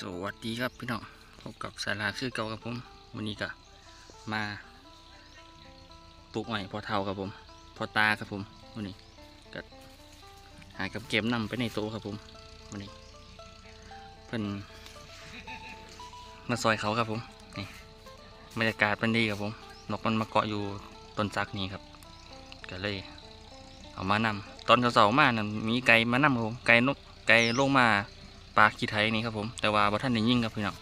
สวัสดีครับพี่น้องพบกับสาราคือเก่ากับผมวันนี้ก็มาปลูกใหม่พอเท่ากับผม พอตาครับผมวันนี้ก็หากับเกมนำไปในโต๊ะครับผมวันนี้เพิ่นมาซอยเขาครับผมนี่บรรยากาศเป็นดีครับผมนกมันมาเกาะอยู่ต้นซักนี้ครับก็เลยเอามานำตอนเสาร์มานะมีไก่มานำครับผมไก่นกไก่ลงมา ปลาขี้ไทยนี่ครับผม แต่ว่าบ่ท่านได้ยิ่งครับพี่น้อง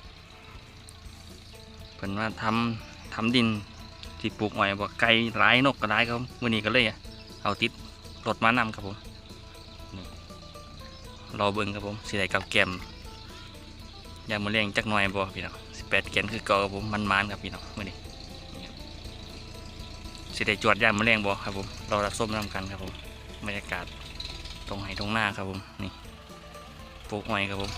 เพิ่นว่าทำทำดินที่ปลูกไว้บ่ไก่หลายนกก็หลายครับมื้อนี้ก็เลยเอาติดรถมานำครับผมรอเบิ่งครับผมสิได้กับแกมยามมื้อแรงจักหน่อยบ่พี่น้อง18แกนคือเก่าครับผมมันมานครับพี่น้องมื้อนี้สิได้จวดยามมื้อแรงบ่ครับผมรอรับส้มนํกันครับผมบรรยากาศตรงไหตรงหน้าครับผมนี่ ปลูกใหม่ครับผม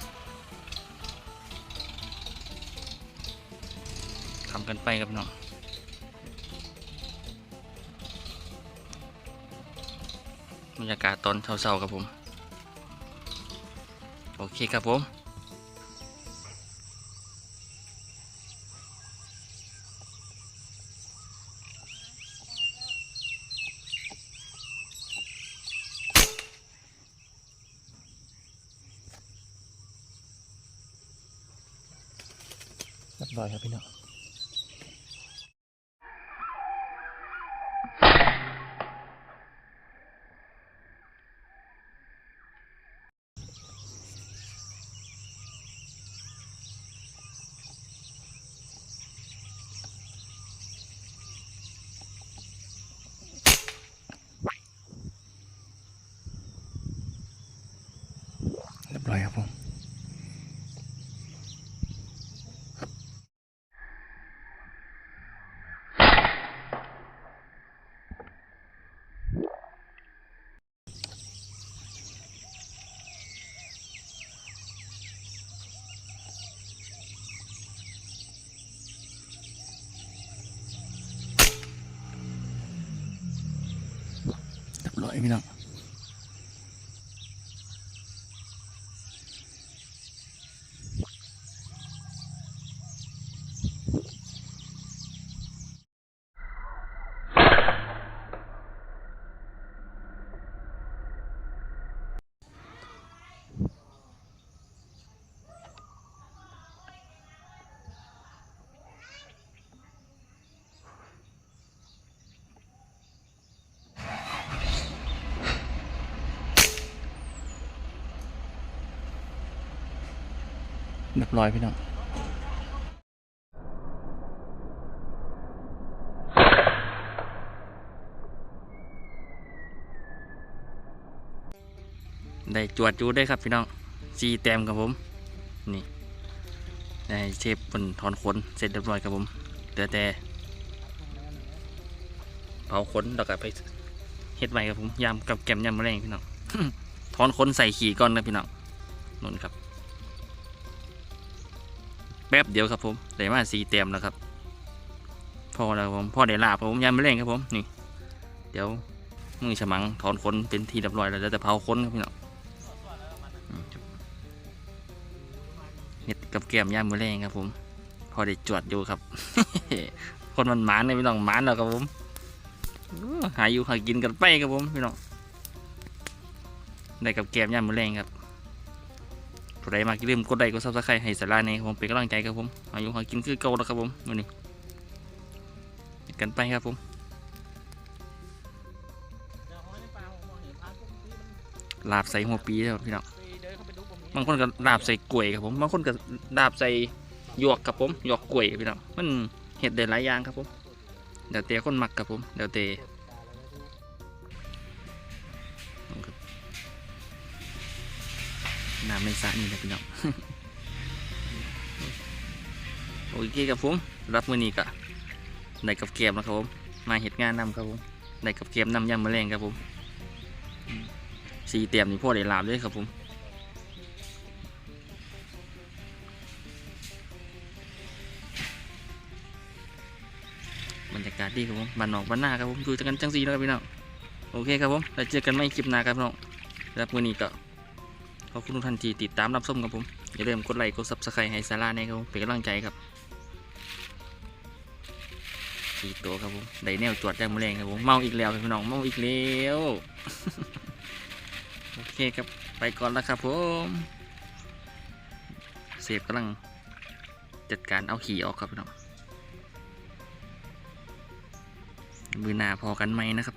ทำกันไปครับเนาะบรรยากาศตอนเช้าๆครับผม โอเคครับผม เรียบร้อ ยครั เรียบร้อยพี่น้องได้จวดจูได้ครับพี่น้องจีแต้มครับผม นี่ได้เชฟบนถอนขนเสร็จเรียบร้อยครับผมเหลือแต่เผาขนแล้วก็ไปเฮ็ดไว้ครับผมยำกับแกมยำมะเร็งพี่น้องถอนขนใส่ขี่ก่อนนะพี่น้องนุ่นครับ ป๊บเดียวครับผมได้มาสีเต็มแล้วครับพอแล้วครับผมพ่อได้ลาบครับผมยำไม่เร่งครับผมนี่ เดี๋ยวมือฉมังถอนขนเป็นทีเรียบร้อยแล้วแต่เผาขนครับพี่น้องเห็ดกับแก้มยำมือแรงครับผม พอได้จวดอยู่ครับ คนมันหมานเลยพี่น้องหมานแล้วครับผมหาอยู่หากินกันไปครับผมพี่น้องได้กับแก้มยำมือแรงครับ ผู้ใดมากอย่าลืมกดไลค์กดซับสไครต์ให้สาราในครับผมเป็นกำลังใจครับผมอายุหากินคือเก่าแล้วครับผมวันนี้กันไปครับผมลาบใส่หัวปีครับพี่น้องบางคนก็ลาบใส่กล้วยครับผมบางคนก็ลาบใส่หยวกครับผมหยวกกล้วยพี่น้องมันเห็ดได้หลายอย่างครับผมเดี๋ยวเตะคนหมักครับผมเดี๋ยวเตะ น้ำในสระนี่นะพี่น้องโอเคครับผม รับมือนี้กะได้กับเกมแล้วครับผม มาเห็ดงานนำครับผมได้กับเกมนำยำมะเร็งครับผมสีเตียมนี่พ่อได้ลาบเลยครับผมบรรยากาศดีครับผมบ้านนอกบ้านหน้าครับผมดูจังกันจังสีนะครับพี่น้องโอเคครับผมแล้วเจอกันไม่คลิปหน้าครับพี่น้องรับมือนี้ก็ ขอบคุณทุกท่านที่ติดตามรับชมครับผม อย่าลืมกดไลค์กดซับสไครต์ให้ซาร่าเนี่ยครับผมเป็นกำลังใจครับสี่ตัวครับผมได้แนวจวดจากมือแรงครับผมเมาอีกแล้วพี่น้องเมาอีกแล้วโอเคครับไปก่อนแล้วครับผมเสพกำลังจัดการเอาขี่ออกครับพี่น้องมือหนาพอกันไหมนะครับ